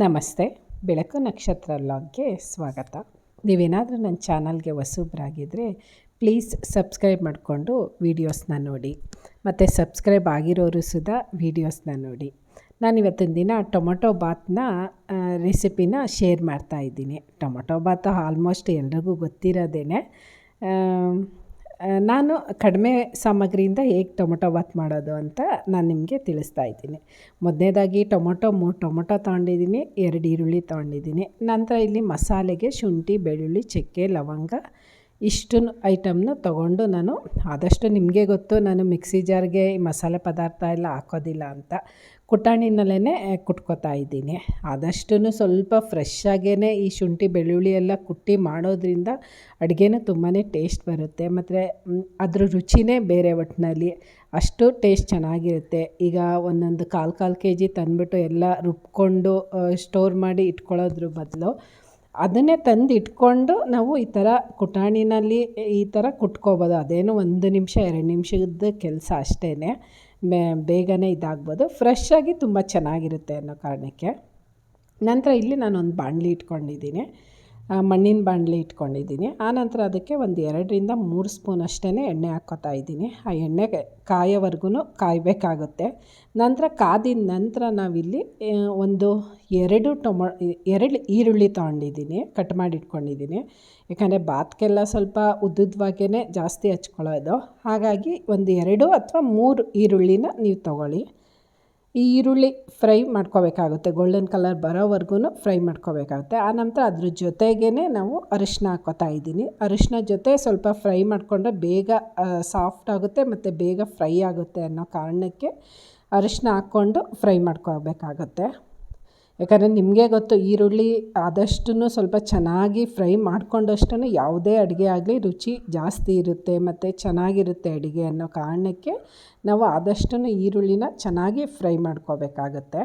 ನಮಸ್ತೆ. ಬೆಳಕು ನಕ್ಷತ್ರ ಲಾಗ್ಗೆ ಸ್ವಾಗತ. ನೀವೇನಾದರೂ ನನ್ನ ಚಾನಲ್ಗೆ ಹೊಸಬ್ರಾಗಿದ್ದರೆ ಪ್ಲೀಸ್ ಸಬ್ಸ್ಕ್ರೈಬ್ ಮಾಡಿಕೊಂಡು ವೀಡಿಯೋಸ್ನ ನೋಡಿ. ಮತ್ತು ಸಬ್ಸ್ಕ್ರೈಬ್ ಆಗಿರೋರು ಸುಧಾ ವೀಡಿಯೋಸ್ನ ನೋಡಿ. ನಾನು ಇವತ್ತಿನ ದಿನ ಟೊಮೊಟೊ ಬಾತ್ನ ರೆಸಿಪಿನ ಶೇರ್ ಮಾಡ್ತಾ ಇದ್ದೀನಿ. ಟೊಮೊಟೊ ಬಾತ್ ಆಲ್ಮೋಸ್ಟ್ ಎಲ್ರಿಗೂ ಗೊತ್ತಿರೋದೇ ನಾನು ಕಡಿಮೆ ಸಾಮಗ್ರಿಯಿಂದ ಹೇಗೆ ಟೊಮೊಟೊ ಬಾತ್ ಮಾಡೋದು ಅಂತ ನಾನು ನಿಮಗೆ ತಿಳಿಸ್ತಾ ಇದ್ದೀನಿ. ಮೊದಲನೇದಾಗಿ ಟೊಮೊಟೊ ಮೂರು ಟೊಮೊಟೊ ತೊಗೊಂಡಿದ್ದೀನಿ, ಎರಡು ಈರುಳ್ಳಿ ತೊಗೊಂಡಿದ್ದೀನಿ. ನಂತರ ಇಲ್ಲಿ ಮಸಾಲೆಗೆ ಶುಂಠಿ, ಬೆಳ್ಳುಳ್ಳಿ, ಚಕ್ಕೆ, ಲವಂಗ ಇಷ್ಟು ಐಟಮ್ನ ತೊಗೊಂಡು ನಾನು ಆದಷ್ಟು ನಿಮಗೆ ಗೊತ್ತು ನಾನು ಮಿಕ್ಸಿ ಜಾರ್ಗೆ ಮಸಾಲೆ ಪದಾರ್ಥ ಎಲ್ಲ ಹಾಕೋದಿಲ್ಲ ಅಂತ ಕುಟಾಣಿನಲ್ಲೇ ಕುಟ್ಕೋತಾ ಇದ್ದೀನಿ. ಆದಷ್ಟು ಸ್ವಲ್ಪ ಫ್ರೆಶ್ ಆಗೇ ಈ ಶುಂಠಿ ಬೆಳ್ಳುಳ್ಳಿ ಎಲ್ಲ ಕುಟ್ಟಿ ಮಾಡೋದ್ರಿಂದ ಅಡುಗೆನೂ ತುಂಬಾ ಟೇಸ್ಟ್ ಬರುತ್ತೆ. ಮತ್ತು ಅದ್ರ ರುಚಿನೇ ಬೇರೆ ಒಟ್ಟಿನಲ್ಲಿ ಅಷ್ಟು ಟೇಸ್ಟ್ ಚೆನ್ನಾಗಿರುತ್ತೆ. ಈಗ ಒಂದೊಂದು ಕಾಲು ಕಾಲು ಕೆ ಜಿ ತಂದುಬಿಟ್ಟು ಎಲ್ಲ ರುಬ್ಕೊಂಡು ಸ್ಟೋರ್ ಮಾಡಿ ಇಟ್ಕೊಳ್ಳೋದ್ರ ಬದಲು ಅದನ್ನೇ ತಂದು ಇಟ್ಕೊಂಡು ನಾವು ಈ ಥರ ಕುಟಾಣಿನಲ್ಲಿ ಈ ಥರ ಕುಟ್ಕೋಬೋದು. ಅದೇನು ಒಂದು ನಿಮಿಷ, ಎರಡು ನಿಮಿಷದ ಕೆಲಸ ಅಷ್ಟೇ ಬೇಗನೆ ಇದಾಗ್ಬೋದು. ಫ್ರೆಶ್ ಆಗಿ ತುಂಬ ಚೆನ್ನಾಗಿರುತ್ತೆ ಅನ್ನೋ ಕಾರಣಕ್ಕೆ. ನಂತರ ಇಲ್ಲಿ ನಾನೊಂದು ಬಾಣಲಿ ಇಟ್ಕೊಂಡಿದ್ದೀನಿ. ಮಣ್ಣಿನ ಬಾಣಲಿ ಇಟ್ಕೊಂಡಿದ್ದೀನಿ. ಆನಂತರ ಅದಕ್ಕೆ ಒಂದು ಎರಡರಿಂದ ಮೂರು ಸ್ಪೂನ್ ಅಷ್ಟೇ ಎಣ್ಣೆ ಹಾಕ್ಕೋತಾ ಇದ್ದೀನಿ. ಆ ಎಣ್ಣೆ ಕಾಯೋವರೆಗೂ ಕಾಯಬೇಕಾಗುತ್ತೆ. ನಂತರ ಕಾದಿದ ನಂತರ ನಾವಿಲ್ಲಿ ಒಂದು ಎರಡು ಟೊಮೊ, ಎರಡು ಈರುಳ್ಳಿ ತೊಗೊಂಡಿದ್ದೀನಿ, ಕಟ್ ಮಾಡಿ ಇಟ್ಕೊಂಡಿದ್ದೀನಿ ಯಾಕಂದರೆ ಬಾತ್ಗೆಲ್ಲ ಸ್ವಲ್ಪ ಉದ್ದುದ್ವಾಗೇ ಜಾಸ್ತಿ ಹಚ್ಕೊಳ್ಳೋದು. ಹಾಗಾಗಿ ಒಂದು ಎರಡು ಅಥವಾ ಮೂರು ಈರುಳ್ಳಿನ ನೀವು ತೊಗೊಳ್ಳಿ. ಈ ಈರುಳ್ಳಿ ಫ್ರೈ ಮಾಡ್ಕೋಬೇಕಾಗುತ್ತೆ. ಗೋಲ್ಡನ್ ಕಲರ್ ಬರೋವರೆಗೂ ಫ್ರೈ ಮಾಡ್ಕೋಬೇಕಾಗುತ್ತೆ. ನಂತರ ಅದ್ರ ಜೊತೆಗೇ ನಾವು ಅರಿಶಿನ ಹಾಕ್ಕೋತಾ ಇದ್ದೀನಿ. ಅರಿಶಿನ ಜೊತೆ ಸ್ವಲ್ಪ ಫ್ರೈ ಮಾಡಿಕೊಂಡ್ರೆ ಬೇಗ ಸಾಫ್ಟ್ ಆಗುತ್ತೆ ಮತ್ತು ಬೇಗ ಫ್ರೈ ಆಗುತ್ತೆ ಅನ್ನೋ ಕಾರಣಕ್ಕೆ ಅರಿಶಿನ ಹಾಕ್ಕೊಂಡು ಫ್ರೈ ಮಾಡ್ಕೋಬೇಕಾಗತ್ತೆ. ಯಾಕಂದರೆ ನಿಮಗೆ ಗೊತ್ತು, ಈರುಳ್ಳಿ ಆದಷ್ಟು ಸ್ವಲ್ಪ ಚೆನ್ನಾಗಿ ಫ್ರೈ ಮಾಡಿಕೊಂಡಷ್ಟು ಯಾವುದೇ ಅಡುಗೆ ಆಗಲಿ ರುಚಿ ಜಾಸ್ತಿ ಇರುತ್ತೆ ಮತ್ತು ಚೆನ್ನಾಗಿರುತ್ತೆ ಅಡುಗೆ ಅನ್ನೋ ಕಾರಣಕ್ಕೆ ನಾವು ಆದಷ್ಟು ಈರುಳ್ಳಿನ ಚೆನ್ನಾಗಿ ಫ್ರೈ ಮಾಡ್ಕೋಬೇಕಾಗತ್ತೆ.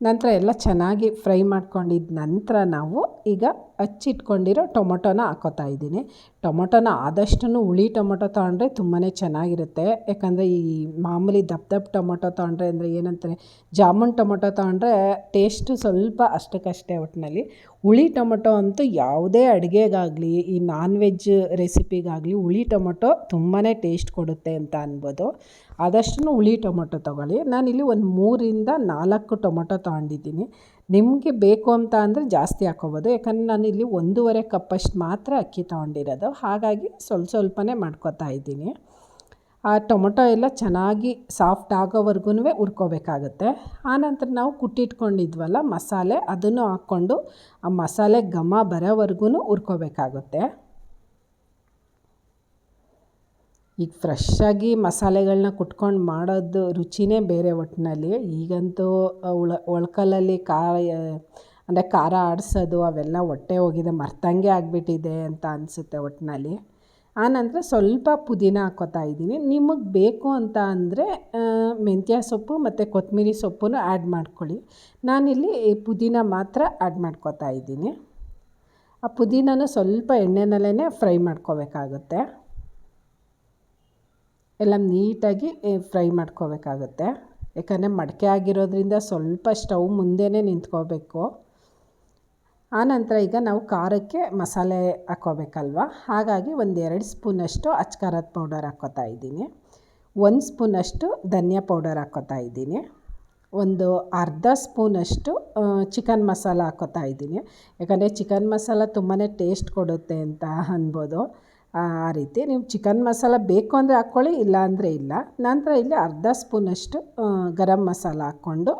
ನಂತರ ಎಲ್ಲ ಚೆನ್ನಾಗಿ ಫ್ರೈ ಮಾಡ್ಕೊಂಡಿದ್ದ ನಂತರ ನಾವು ಈಗ ಹಚ್ಚಿಟ್ಕೊಂಡಿರೋ ಟೊಮೊಟೊನ ಹಾಕೋತಾ ಇದ್ದೀನಿ. ಟೊಮೊಟೊನ ಆದಷ್ಟು ಹುಳಿ ಟೊಮೊಟೊ ತೊಗೊಂಡ್ರೆ ತುಂಬಾ ಚೆನ್ನಾಗಿರುತ್ತೆ. ಯಾಕಂದರೆ ಈ ಮಾಮೂಲಿ ದಪ್ಪ ದಪ್ಪ ಟೊಮೊಟೊ ತೊಗೊಂಡ್ರೆ ಅಂದರೆ ಏನಂತಾರೆ, ಜಾಮೂನ್ ಟೊಮೊಟೊ ತೊಗೊಂಡ್ರೆ ಟೇಸ್ಟು ಸ್ವಲ್ಪ ಅಷ್ಟಕ್ಕಷ್ಟೇ ಒಟ್ಟಿನಲ್ಲಿ ಹುಳಿ ಟೊಮೊಟೊ ಅಂತೂ ಯಾವುದೇ ಅಡುಗೆಗಾಗಲಿ, ಈ ನಾನ್ ವೆಜ್ ರೆಸಿಪಿಗಾಗಲಿ ಹುಳಿ ಟೊಮೊಟೊ ತುಂಬಾ ಟೇಸ್ಟ್ ಕೊಡುತ್ತೆ ಅಂತ ಅನ್ಬೋದು. ಆದಷ್ಟು ಹುಳಿ ಟೊಮೊಟೊ ತೊಗೊಳ್ಳಿ. ನಾನಿಲ್ಲಿ ಒಂದು ಮೂರಿಂದ ನಾಲ್ಕು ಟೊಮೊಟೊ ತೊಗೊಂಡಿದ್ದೀನಿ. ನಿಮಗೆ ಬೇಕು ಅಂತ ಅಂದರೆ ಜಾಸ್ತಿ ಹಾಕ್ಕೋಬೋದು ಯಾಕಂದರೆ ನಾನಿಲ್ಲಿ ಒಂದೂವರೆ ಕಪ್ಪಷ್ಟು ಮಾತ್ರ ಅಕ್ಕಿ ತೊಗೊಂಡಿರೋದು. ಹಾಗಾಗಿ ಸ್ವಲ್ಪ ಸ್ವಲ್ಪನೇ ಮಾಡ್ಕೊತಾ ಇದ್ದೀನಿ. ಆ ಟೊಮೊಟೊ ಎಲ್ಲ ಚೆನ್ನಾಗಿ ಸಾಫ್ಟ್ ಆಗೋವರೆಗೂ ಹುರ್ಕೋಬೇಕಾಗುತ್ತೆ. ಆನಂತರ ನಾವು ಕುಟ್ಟಿಟ್ಕೊಂಡಿದ್ವಲ್ಲ ಮಸಾಲೆ, ಅದನ್ನು ಹಾಕ್ಕೊಂಡು ಆ ಮಸಾಲೆ ಘಮ ಬರೋವರೆಗೂ ಹುರ್ಕೋಬೇಕಾಗುತ್ತೆ. ಈಗ ಫ್ರೆಶ್ಶಾಗಿ ಮಸಾಲೆಗಳನ್ನ ಕುಟ್ಕೊಂಡು ಮಾಡೋದು ರುಚಿನೇ ಬೇರೆ ಒಟ್ಟಿನಲ್ಲಿ ಈಗಂತೂ ಉಳ, ಒಳ್ಕಲ್ಲಲ್ಲಿ ಖಾರ ಅಂದರೆ ಖಾರ ಆಡಿಸೋದು ಅವೆಲ್ಲ ಹೊಟ್ಟೆ ಹೋಗಿದೆ, ಮರ್ತಂಗೆ ಆಗಿಬಿಟ್ಟಿದೆ ಅಂತ ಅನಿಸುತ್ತೆ ಒಟ್ಟಿನಲ್ಲಿ ಆನಂತರ ಸ್ವಲ್ಪ ಪುದೀನ ಹಾಕ್ಕೋತಾ ಇದ್ದೀನಿ. ನಿಮಗೆ ಬೇಕು ಅಂತ ಅಂದರೆ ಮೆಂತ್ಯ ಸೊಪ್ಪು ಮತ್ತು ಕೊತ್ತಂಬರಿ ಸೊಪ್ಪನ್ನು ಆ್ಯಡ್ ಮಾಡ್ಕೊಳ್ಳಿ. ನಾನಿಲ್ಲಿ ಪುದೀನ ಮಾತ್ರ ಆ್ಯಡ್ ಮಾಡ್ಕೋತಾ ಇದ್ದೀನಿ. ಆ ಪುದೀನನ ಸ್ವಲ್ಪ ಎಣ್ಣೆನಲ್ಲೇ ಫ್ರೈ ಮಾಡ್ಕೋಬೇಕಾಗುತ್ತೆ. ಎಲ್ಲ ನೀಟಾಗಿ ಫ್ರೈ ಮಾಡ್ಕೋಬೇಕಾಗುತ್ತೆ. ಯಾಕಂದರೆ ಮಡಕೆ ಆಗಿರೋದ್ರಿಂದ ಸ್ವಲ್ಪ ಸ್ಟವ್ ಮುಂದೆನೇ ನಿಂತ್ಕೋಬೇಕು. ಆನಂತರ ಈಗ ನಾವು ಖಾರಕ್ಕೆ ಮಸಾಲೆ ಹಾಕ್ಕೋಬೇಕಲ್ವ? ಹಾಗಾಗಿ ಒಂದೆರಡು ಸ್ಪೂನಷ್ಟು ಅಚ್ಕಾರದ ಪೌಡರ್ ಹಾಕ್ಕೋತಾ ಇದ್ದೀನಿ. ಒಂದು ಸ್ಪೂನಷ್ಟು ಧನಿಯಾ ಪೌಡರ್ ಹಾಕ್ಕೋತಾ ಇದ್ದೀನಿ. ಒಂದು ಅರ್ಧ ಸ್ಪೂನಷ್ಟು ಚಿಕನ್ ಮಸಾಲ ಹಾಕ್ಕೋತಾ ಇದ್ದೀನಿ. ಯಾಕಂದರೆ ಚಿಕನ್ ಮಸಾಲ ತುಂಬಾ ಟೇಸ್ಟ್ ಕೊಡುತ್ತೆ ಅಂತ ಅನ್ಬೋದು. ಆ ರೀತಿ ನೀವು ಚಿಕನ್ ಮಸಾಲ ಬೇಕು ಅಂದರೆ ಹಾಕ್ಕೊಳ್ಳಿ ಇಲ್ಲ ಅಂದರೆ ಇಲ್ಲ. ನಂತರ ಇಲ್ಲಿ ಅರ್ಧ ಸ್ಪೂನಷ್ಟು ಗರಂ ಮಸಾಲ ಹಾಕ್ಕೊಂಡು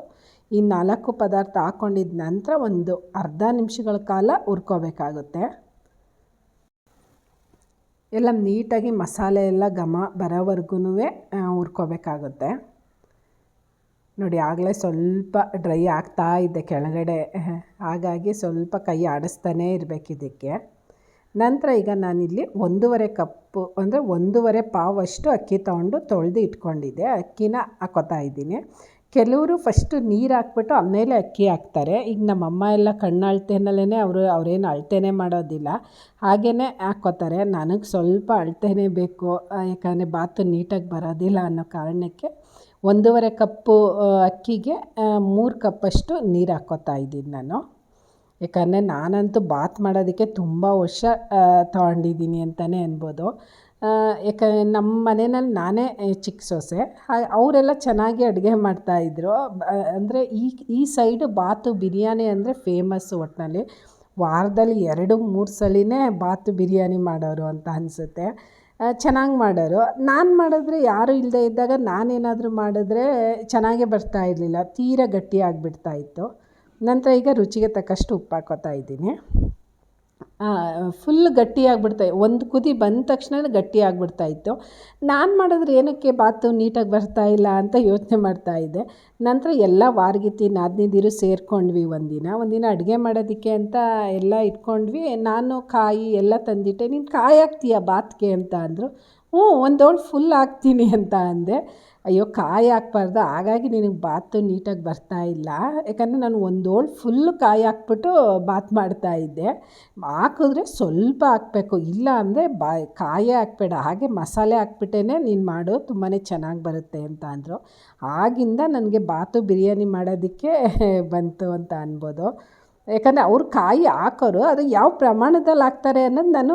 ಈ ನಾಲ್ಕು ಪದಾರ್ಥ ಹಾಕ್ಕೊಂಡಿದ್ದ ನಂತರ ಒಂದು ಅರ್ಧ ನಿಮಿಷಗಳ ಕಾಲ ಹುರ್ಕೋಬೇಕಾಗುತ್ತೆ. ಎಲ್ಲ ನೀಟಾಗಿ ಮಸಾಲೆ ಎಲ್ಲ ಘಮ ಬರೋವರೆಗೂ ಹುರ್ಕೋಬೇಕಾಗುತ್ತೆ. ನೋಡಿ, ಆಗಲೇ ಸ್ವಲ್ಪ ಡ್ರೈ ಆಗ್ತಾ ಇದೆ ಕೆಳಗಡೆ. ಹಾಗಾಗಿ ಸ್ವಲ್ಪ ಕೈ ಆಡಿಸ್ತಾನೇ ಇರಬೇಕು ಇದಕ್ಕೆ. ನಂತರ ಈಗ ನಾನಿಲ್ಲಿ ಒಂದೂವರೆ ಕಪ್ಪು, ಅಂದರೆ ಒಂದೂವರೆ ಪಾವಷ್ಟು ಅಕ್ಕಿ ತೊಗೊಂಡು ತೊಳೆದು ಇಟ್ಕೊಂಡಿದ್ದೆ. ಅಕ್ಕಿನ ಹಾಕೋತಾ ಇದ್ದೀನಿ. ಕೆಲವರು ಫಸ್ಟು ನೀರು ಹಾಕ್ಬಿಟ್ಟು ಆಮೇಲೆ ಅಕ್ಕಿ ಹಾಕ್ತಾರೆ. ಈಗ ನಮ್ಮಮ್ಮ ಎಲ್ಲ ಕಣ್ಣು ಅಳತೆನಲ್ಲೇ ಅವರು ಅವ್ರೇನು ಅಳತೆನೇ ಮಾಡೋದಿಲ್ಲ. ಹಾಗೇ ಹಾಕ್ಕೋತಾರೆ. ನನಗೆ ಸ್ವಲ್ಪ ಅಳತೆನೇ ಬೇಕು ಯಾಕಂದರೆ ಬಾತು ನೀಟಾಗಿ ಬರೋದಿಲ್ಲ ಅನ್ನೋ ಕಾರಣಕ್ಕೆ ಒಂದೂವರೆ ಕಪ್ಪು ಅಕ್ಕಿಗೆ ಮೂರು ಕಪ್ಪಷ್ಟು ನೀರು ಹಾಕ್ಕೋತಾ ಇದ್ದೀನಿ ನಾನು. ಯಾಕಂದರೆ ನಾನಂತೂ ಬಾತ್ ಮಾಡೋದಕ್ಕೆ ತುಂಬ ವರ್ಷ ತೊಗೊಂಡಿದ್ದೀನಿ ಅಂತಲೇ ಅನ್ಬೋದು. ಯಾಕಂದರೆ ನಮ್ಮ ಮನೆಯಲ್ಲಿ ನಾನೇ ಚಿಕ್ಕ ಸೊಸೆ. ಅವರೆಲ್ಲ ಚೆನ್ನಾಗಿ ಅಡುಗೆ ಮಾಡ್ತಾಯಿದ್ರು ಅಂದರೆ ಈ ಈ ಸೈಡು ಬಾತು ಬಿರಿಯಾನಿ ಅಂದರೆ ಫೇಮಸ್ಸು ಒಟ್ಟಿನಲ್ಲಿ ವಾರದಲ್ಲಿ ಎರಡು, ಮೂರು ಸಲಿನೇ ಬಾತು ಬಿರಿಯಾನಿ ಮಾಡೋರು ಅಂತ ಅನಿಸುತ್ತೆ. ಚೆನ್ನಾಗಿ ಮಾಡೋರು. ನಾನು ಮಾಡಿದ್ರೆ ಯಾರೂ ಇಲ್ಲದೆ ಇದ್ದಾಗ ನಾನೇನಾದರೂ ಮಾಡಿದ್ರೆ ಚೆನ್ನಾಗೇ ಬರ್ತಾ ಇರಲಿಲ್ಲ. ತೀರ ಗಟ್ಟಿಯಾಗಿಬಿಡ್ತಾಯಿತ್ತು ನಂತರ ಈಗ ರುಚಿಗೆ ತಕ್ಕಷ್ಟು ಉಪ್ಪು ಹಾಕ್ಕೋತಾ ಇದ್ದೀನಿ. ಫುಲ್ ಗಟ್ಟಿಯಾಗ್ಬಿಡ್ತಾ ಒಂದು ಕುದಿ ಬಂದ ತಕ್ಷಣ ಗಟ್ಟಿ ಇತ್ತು. ನಾನು ಮಾಡಿದ್ರೆ ಏನಕ್ಕೆ ಬಾತು ನೀಟಾಗಿ ಬರ್ತಾ ಇಲ್ಲ ಅಂತ ಯೋಚನೆ ಮಾಡ್ತಾಯಿದ್ದೆ ನಂತರ ಎಲ್ಲ ವಾರ್ಗಿತಿ ನಾದಿನಿದಿರು ಸೇರ್ಕೊಂಡ್ವಿ ಒಂದಿನ. ಒಂದಿನ ಅಡುಗೆ ಮಾಡೋದಕ್ಕೆ ಅಂತ ಎಲ್ಲ ಇಟ್ಕೊಂಡ್ವಿ. ನಾನು ಕಾಯಿ ಎಲ್ಲ ತಂದಿಟ್ಟೆ. ನೀನು ಕಾಯಿ ಹಾಕ್ತೀಯ ಬಾತ್ಗೆ ಅಂತ ಅಂದರು. ಹ್ಞೂ ಒಂದು ಫುಲ್ ಹಾಕ್ತೀನಿ ಅಂತ ಅಂದೆ. ಅಯ್ಯೋ, ಕಾಯಿ ಹಾಕ್ಬಾರ್ದು. ಹಾಗಾಗಿ ನಿನಗೆ ಬಾತು ನೀಟಾಗಿ ಬರ್ತಾ ಇಲ್ಲ. ಯಾಕಂದರೆ ನಾನು ಒಂದೋಳು ಫುಲ್ಲು ಕಾಯಿ ಹಾಕ್ಬಿಟ್ಟು ಬಾತ್ ಮಾಡ್ತಾಯಿದ್ದೆ ಹಾಕಿದ್ರೆ ಸ್ವಲ್ಪ ಹಾಕಬೇಕು. ಇಲ್ಲ ಅಂದರೆ ಬಾ, ಕಾಯೇ ಹಾಕ್ಬೇಡ. ಹಾಗೆ ಮಸಾಲೆ ಹಾಕ್ಬಿಟ್ಟೇ ನೀನು ಮಾಡು ತುಂಬಾ ಚೆನ್ನಾಗಿ ಬರುತ್ತೆ ಅಂತ ಅಂದರು. ಆಗಿಂದ ನನಗೆ ಬಾತು ಬಿರಿಯಾನಿ ಮಾಡೋದಕ್ಕೆ ಬಂತು ಅಂತ ಅನ್ಬೋದು. ಯಾಕಂದರೆ ಅವ್ರು ಕಾಯಿ ಹಾಕೋರು, ಅದು ಯಾವ ಪ್ರಮಾಣದಲ್ಲಿ ಹಾಕ್ತಾರೆ ಅನ್ನೋದು ನಾನು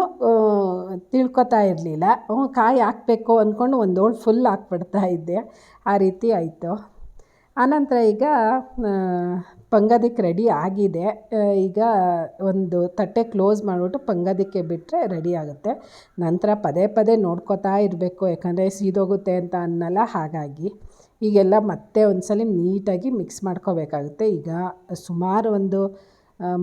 ತಿಳ್ಕೊತಾ ಇರಲಿಲ್ಲ. ಹ್ಞೂ ಕಾಯಿ ಹಾಕಬೇಕು ಅಂದ್ಕೊಂಡು ಒಂದು ಹೋಳು ಫುಲ್ ಹಾಕ್ಬಿಡ್ತಾ ಇದ್ದೆ. ಆ ರೀತಿ ಆಯಿತು. ಆನಂತರ ಈಗ ಪಂಗದಕ್ಕೆ ರೆಡಿ ಆಗಿದೆ. ಈಗ ಒಂದು ತಟ್ಟೆ ಕ್ಲೋಸ್ ಮಾಡಿಬಿಟ್ಟು ಪಂಗದಕ್ಕೆ ಬಿಟ್ಟರೆ ರೆಡಿ ಆಗುತ್ತೆ. ನಂತರ ಪದೇ ಪದೇ ನೋಡ್ಕೋತಾ ಇರಬೇಕು, ಯಾಕಂದರೆ ಸೀದೋಗುತ್ತೆ ಅಂತ ಅನ್ನಲ್ಲ ಹಾಗಾಗಿ. ಈಗೆಲ್ಲ ಮತ್ತೆ ಒಂದು ಸಲ ನೀಟಾಗಿ ಮಿಕ್ಸ್ ಮಾಡ್ಕೋಬೇಕಾಗುತ್ತೆ. ಈಗ ಸುಮಾರು ಒಂದು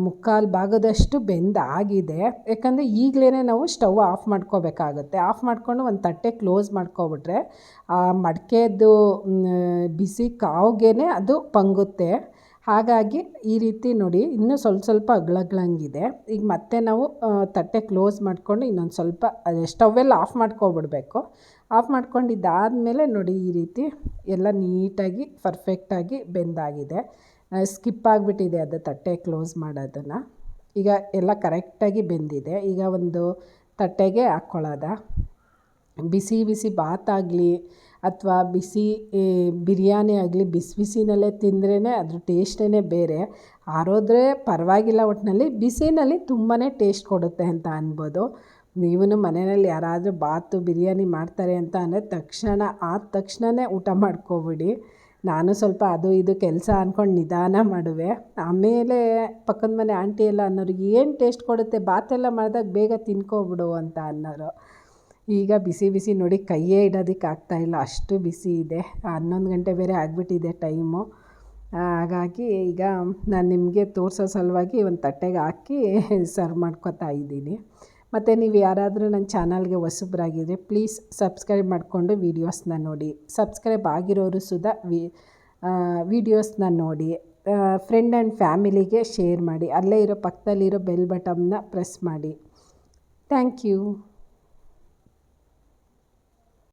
ಮುಕ್ಕಾಲು ಭಾಗದಷ್ಟು ಬೆಂದಾಗಿದೆ ಯಾಕಂದರೆ ಈಗಲೇ ನಾವು ಸ್ಟವ್ ಆಫ್ ಮಾಡ್ಕೋಬೇಕಾಗುತ್ತೆ. ಆಫ್ ಮಾಡಿಕೊಂಡು ಒಂದು ತಟ್ಟೆ ಕ್ಲೋಸ್ ಮಾಡ್ಕೊಬಿಟ್ರೆ ಆ ಮಡಿಕೆದು ಬಿಸಿ ಕಾವ್ಗೆ ಅದು ಪಂಗುತ್ತೆ. ಹಾಗಾಗಿ ಈ ರೀತಿ ನೋಡಿ, ಇನ್ನೂ ಸ್ವಲ್ಪ ಸ್ವಲ್ಪ ಅಗ್ಳಗ್ಳಂಗಿದೆ ಈಗ ಮತ್ತೆ ನಾವು ತಟ್ಟೆ ಕ್ಲೋಸ್ ಮಾಡಿಕೊಂಡು ಇನ್ನೊಂದು ಸ್ವಲ್ಪ ಸ್ಟವ್ವೆಲ್ಲ ಆಫ್ ಮಾಡ್ಕೊಬಿಡ್ಬೇಕು. ಆಫ್ ಮಾಡ್ಕೊಂಡಿದ್ದಾದಮೇಲೆ ನೋಡಿ ಈ ರೀತಿ ಎಲ್ಲ ನೀಟಾಗಿ, ಪರ್ಫೆಕ್ಟಾಗಿ ಬೆಂದಾಗಿದೆ. ಸ್ಕಿಪ್ ಆಗಿಬಿಟ್ಟಿದೆ ಅದು ತಟ್ಟೆ ಕ್ಲೋಸ್ ಮಾಡೋದನ್ನು. ಈಗ ಎಲ್ಲ ಕರೆಕ್ಟಾಗಿ ಬೆಂದಿದೆ. ಈಗ ಒಂದು ತಟ್ಟೆಗೆ ಹಾಕ್ಕೊಳ್ಳೋದ? ಬಿಸಿ ಬಿಸಿ ಬಾತಾಗಲಿ ಅಥವಾ ಬಿಸಿ ಬಿರಿಯಾನಿ ಆಗಲಿ ಬಿಸಿ ಬಿಸಿನಲ್ಲೇ ತಿಂದ್ರೇ ಅದ್ರ ಟೇಸ್ಟೇ ಬೇರೆ. ಆರೋದ್ರೆ ಪರವಾಗಿಲ್ಲ ಒಟ್ಟಿನಲ್ಲಿ ಬಿಸಿನಲ್ಲಿ ತುಂಬಾ ಟೇಸ್ಟ್ ಕೊಡುತ್ತೆ ಅಂತ ಅನ್ಬೋದು. ನೀವು ಮನೆಯಲ್ಲಿ ಯಾರಾದರೂ ಬಾತು, ಬಿರಿಯಾನಿ ಮಾಡ್ತಾರೆ ಅಂತ ಅಂದರೆ ತಕ್ಷಣ, ಆದ ತಕ್ಷಣವೇ ಊಟ ಮಾಡ್ಕೊಬಿಡಿ. ನಾನು ಸ್ವಲ್ಪ ಅದು ಇದು ಕೆಲಸ ಅಂದ್ಕೊಂಡು ನಿಧಾನ ಮಾಡುವೆ. ಆಮೇಲೆ ಪಕ್ಕದ ಮನೆ ಆಂಟಿ ಎಲ್ಲ ಅನ್ನೋರು ಏನು ಟೇಸ್ಟ್ ಕೊಡುತ್ತೆ? ಬಾತೆಲ್ಲ ಮಾಡಿದಾಗ ಬೇಗ ತಿನ್ಕೊಬಿಡು ಅಂತ ಅನ್ನೋರು. ಈಗ ಬಿಸಿ ಬಿಸಿ ನೋಡಿ ಕೈಯೇ ಇಡೋದಕ್ಕೆ ಆಗ್ತಾಯಿಲ್ಲ ಅಷ್ಟು ಬಿಸಿ ಇದೆ. ಹನ್ನೊಂದು ಗಂಟೆ ಬೇರೆ ಆಗಿಬಿಟ್ಟಿದೆ ಟೈಮು. ಹಾಗಾಗಿ ಈಗ ನಾನು ನಿಮಗೆ ತೋರಿಸೋ ಸಲುವಾಗಿ ಒಂದು ತಟ್ಟೆಗೆ ಹಾಕಿ ಸರ್ವ್ ಮಾಡ್ಕೊತಾ ಇದ್ದೀನಿ. ಮತ್ತು ನೀವು ಯಾರಾದರೂ ನನ್ನ ಚಾನಲ್ಗೆ ಹೊಸಬ್ರಾಗಿದ್ದರೆ ಪ್ಲೀಸ್ ಸಬ್ಸ್ಕ್ರೈಬ್ ಮಾಡಿಕೊಂಡು ವೀಡಿಯೋಸ್ನ ನೋಡಿ. ಸಬ್ಸ್ಕ್ರೈಬ್ ಆಗಿರೋರು ಸುದ ವಿ ವೀಡಿಯೋಸ್ನ ನೋಡಿ. ಫ್ರೆಂಡ್ ಆ್ಯಂಡ್ ಫ್ಯಾಮಿಲಿಗೆ ಶೇರ್ ಮಾಡಿ. ಅಲ್ಲೇ ಇರೋ ಪಕ್ಕದಲ್ಲಿರೋ ಬೆಲ್ ಬಟನ್ನ ಪ್ರೆಸ್ ಮಾಡಿ. Thank you